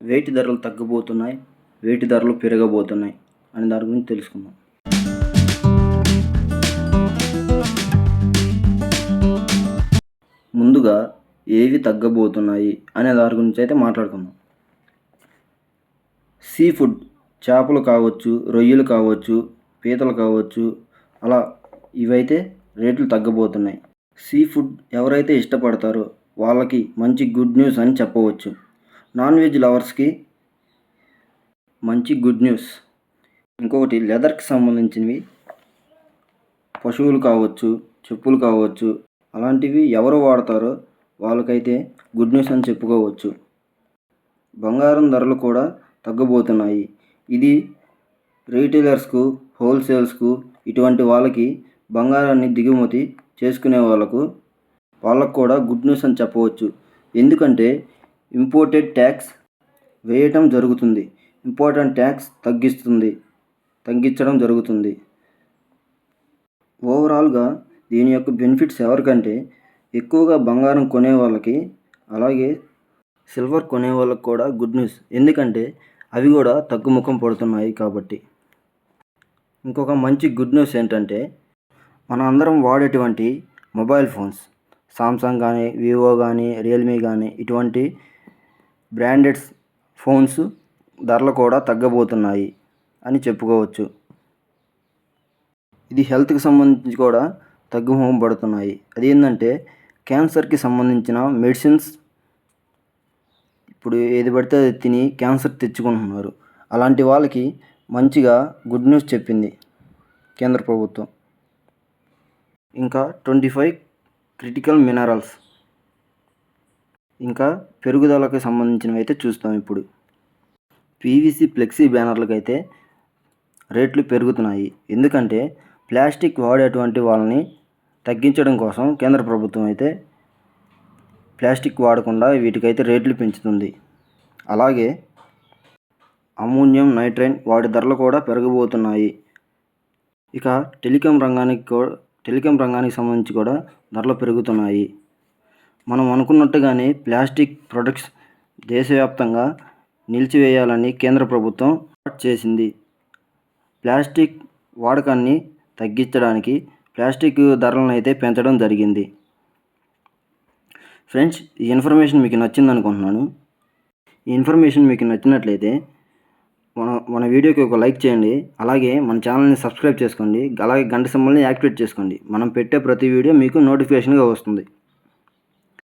వేటి ధరలు తగ్గబోతున్నాయి వేటి ధరలు పెరగబోతున్నాయి అనే దాని గురించి తెలుసుకుందాం. ముందుగా ఏవి తగ్గబోతున్నాయి అనే దాని గురించి అయితే మాట్లాడుకుందాం. సీ ఫుడ్ చేపలు కావచ్చు రొయ్యలు కావచ్చు పీతలు కావచ్చు అలా ఇవైతే రేట్లు తగ్గబోతున్నాయి. సీ ఫుడ్ ఎవరైతే ఇష్టపడతారో వాళ్ళకి మంచి గుడ్ న్యూస్ అని చెప్పవచ్చు. నాన్ వెజ్ లవర్స్కి మంచి గుడ్ న్యూస్. ఇంకొకటి లెదర్కి సంబంధించినవి పశువులు కావచ్చు చెప్పులు కావచ్చు అలాంటివి ఎవరు వాడతారో వాళ్ళకైతే గుడ్ న్యూస్ అని చెప్పుకోవచ్చు. బంగారం ధరలు కూడా తగ్గబోతున్నాయి. ఇది రీటైలర్స్కు హోల్సేల్స్కు ఇటువంటి వాళ్ళకి బంగారాన్ని దిగుమతి చేసుకునే వాళ్ళకు వాళ్ళకు కూడా గుడ్ న్యూస్ అని చెప్పవచ్చు. ఎందుకంటే ఇంపోర్టెడ్ ట్యాక్స్ వేయటం జరుగుతుంది. ఇంపార్టెంట్ ట్యాక్స్ తగ్గిస్తుంది. తగ్గించడం జరుగుతుంది. ఓవరాల్గా దీని యొక్క బెనిఫిట్స్ ఎవరికంటే ఎక్కువగా బంగారం కొనే వాళ్ళకి అలాగే సిల్వర్ కొనే వాళ్ళకి కూడా గుడ్ న్యూస్. ఎందుకంటే అవి కూడా తగ్గుముఖం పడుతున్నాయి కాబట్టి. ఇంకొక మంచి గుడ్ న్యూస్ ఏంటంటే మనం అందరం వాడేటువంటి మొబైల్ ఫోన్స్. సామ్సంగ్ కానీ వివో కానీ రియల్మీ కానీ ఇటువంటి బ్రాండెడ్స్ ఫోన్స్ ధరలు కూడా తగ్గబోతున్నాయి అని చెప్పుకోవచ్చు. ఇది హెల్త్కి సంబంధించి కూడా తగ్గుముఖం పడుతున్నాయి. అది ఏంటంటే క్యాన్సర్కి సంబంధించిన మెడిసిన్స్ ఇప్పుడు ఏది పడితే అది తిని క్యాన్సర్ తెచ్చుకుంటున్నారు. అలాంటి వాళ్ళకి మంచిగా గుడ్ న్యూస్ చెప్పింది కేంద్ర ప్రభుత్వం. ఇంకా ట్వంటీ ఫైవ్ క్రిటికల్ మినరల్స్. ఇంకా పెరుగుదలకు సంబంధించినవి అయితే చూస్తాం ఇప్పుడు. పీవీసీ ఫ్లెక్సీ బ్యానర్లకు అయితే రేట్లు పెరుగుతున్నాయి. ఎందుకంటే ప్లాస్టిక్ వాడేటువంటి వాళ్ళని తగ్గించడం కోసం కేంద్ర ప్రభుత్వం అయితే ప్లాస్టిక్ వాడకుండా వీటికైతే రేట్లు పెంచుతుంది. అలాగే అమోనియం నైట్రైన్ వాటి ధరలు కూడా పెరగబోతున్నాయి. ఇక టెలికాం రంగానికి కూడా టెలికాం రంగానికి సంబంధించి కూడా ధరలు పెరుగుతున్నాయి. మనం అనుకున్నట్టుగానే ప్లాస్టిక్ ప్రొడక్ట్స్ దేశవ్యాప్తంగా నిలిచివేయాలని కేంద్ర ప్రభుత్వం చేసింది. ప్లాస్టిక్ వాడకాన్ని తగ్గించడానికి ప్లాస్టిక్ ధరలను అయితే పెంచడం జరిగింది. ఫ్రెండ్స్ ఈ ఇన్ఫర్మేషన్ మీకు నచ్చింది అనుకుంటున్నాను ఈ ఇన్ఫర్మేషన్ మీకు నచ్చినట్లయితే మన మన వీడియోకి ఒక లైక్ చేయండి. అలాగే మన ఛానల్ని సబ్స్క్రైబ్ చేసుకోండి. అలాగే గంట సింబల్ని యాక్టివేట్ చేసుకోండి. మనం పెట్టే ప్రతి వీడియో మీకు నోటిఫికేషన్గా వస్తుంది.